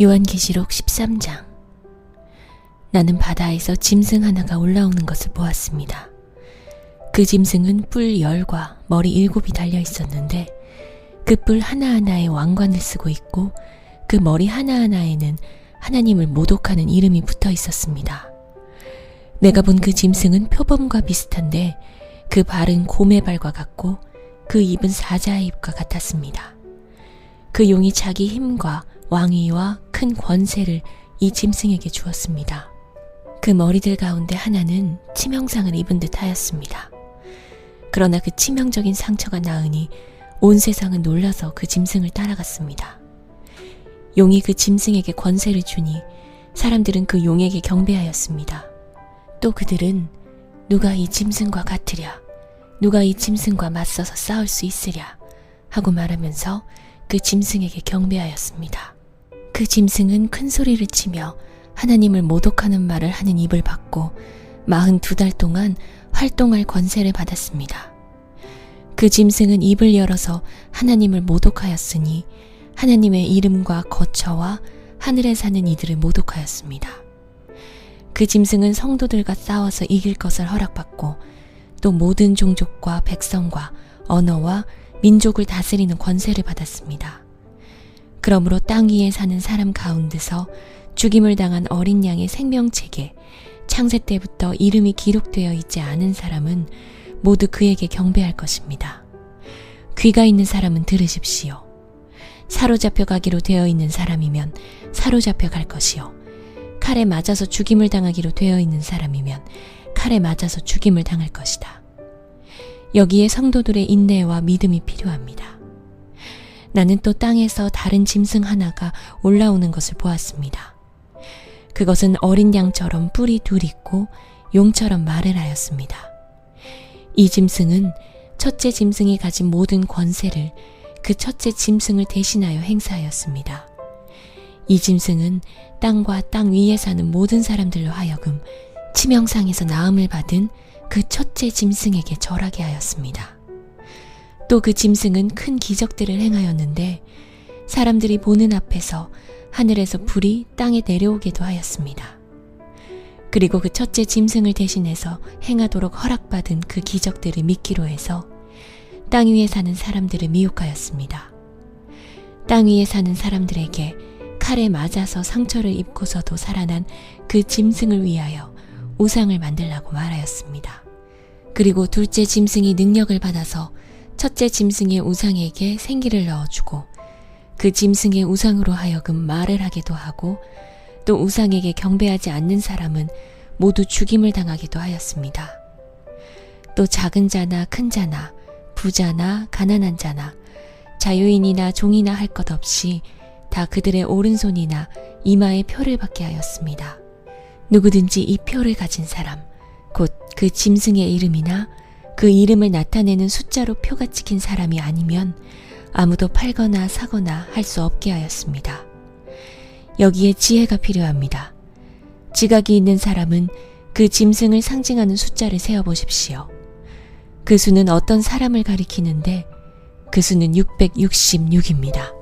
요한계시록 13장 나는 바다에서 짐승 하나가 올라오는 것을 보았습니다. 그 짐승은 뿔 열과 머리 일곱이 달려 있었는데 그 뿔 하나하나에 왕관을 쓰고 있고 그 머리 하나하나에는 하나님을 모독하는 이름이 붙어 있었습니다. 내가 본 그 짐승은 표범과 비슷한데 그 발은 곰의 발과 같고 그 입은 사자의 입과 같았습니다. 그 용이 자기 힘과 왕위와 큰 권세를 이 짐승에게 주었습니다. 그 머리들 가운데 하나는 치명상을 입은 듯 하였습니다. 그러나 그 치명적인 상처가 나으니 온 세상은 놀라서 그 짐승을 따라갔습니다. 용이 그 짐승에게 권세를 주니 사람들은 그 용에게 경배하였습니다. 또 그들은 누가 이 짐승과 같으랴, 누가 이 짐승과 맞서서 싸울 수 있으랴 하고 말하면서 그 짐승에게 경배하였습니다. 그 짐승은 큰 소리를 치며 하나님을 모독하는 말을 하는 입을 받고 마흔 두달 동안 활동할 권세를 받았습니다. 그 짐승은 입을 열어서 하나님을 모독하였으니 하나님의 이름과 거처와 하늘에 사는 이들을 모독하였습니다. 그 짐승은 성도들과 싸워서 이길 것을 허락받고 또 모든 종족과 백성과 언어와 민족을 다스리는 권세를 받았습니다. 그러므로 땅 위에 사는 사람 가운데서 죽임을 당한 어린 양의 생명책에 창세 때부터 이름이 기록되어 있지 않은 사람은 모두 그에게 경배할 것입니다. 귀가 있는 사람은 들으십시오. 사로잡혀 가기로 되어 있는 사람이면 사로잡혀 갈 것이요. 칼에 맞아서 죽임을 당하기로 되어 있는 사람이면 칼에 맞아서 죽임을 당할 것이다. 여기에 성도들의 인내와 믿음이 필요합니다. 나는 또 땅에서 다른 짐승 하나가 올라오는 것을 보았습니다. 그것은 어린 양처럼 뿔이 둘 있고 용처럼 말을 하였습니다. 이 짐승은 첫째 짐승이 가진 모든 권세를 그 첫째 짐승을 대신하여 행사하였습니다. 이 짐승은 땅과 땅 위에 사는 모든 사람들로 하여금 치명상에서 나음을 받은 그 첫째 짐승에게 절하게 하였습니다. 또 그 짐승은 큰 기적들을 행하였는데 사람들이 보는 앞에서 하늘에서 불이 땅에 내려오게도 하였습니다. 그리고 그 첫째 짐승을 대신해서 행하도록 허락받은 그 기적들을 믿기로 해서 땅 위에 사는 사람들을 미혹하였습니다. 땅 위에 사는 사람들에게 칼에 맞아서 상처를 입고서도 살아난 그 짐승을 위하여 우상을 만들라고 말하였습니다. 그리고 둘째 짐승이 능력을 받아서 첫째 짐승의 우상에게 생기를 넣어주고 그 짐승의 우상으로 하여금 말을 하기도 하고 또 우상에게 경배하지 않는 사람은 모두 죽임을 당하기도 하였습니다. 또 작은 자나 큰 자나 부자나 가난한 자나 자유인이나 종이나 할 것 없이 다 그들의 오른손이나 이마에 표를 받게 하였습니다. 누구든지 이 표를 가진 사람, 곧 그 짐승의 이름이나 그 이름을 나타내는 숫자로 표가 찍힌 사람이 아니면 아무도 팔거나 사거나 할 수 없게 하였습니다. 여기에 지혜가 필요합니다. 지각이 있는 사람은 그 짐승을 상징하는 숫자를 세어보십시오. 그 수는 어떤 사람을 가리키는데 그 수는 666입니다.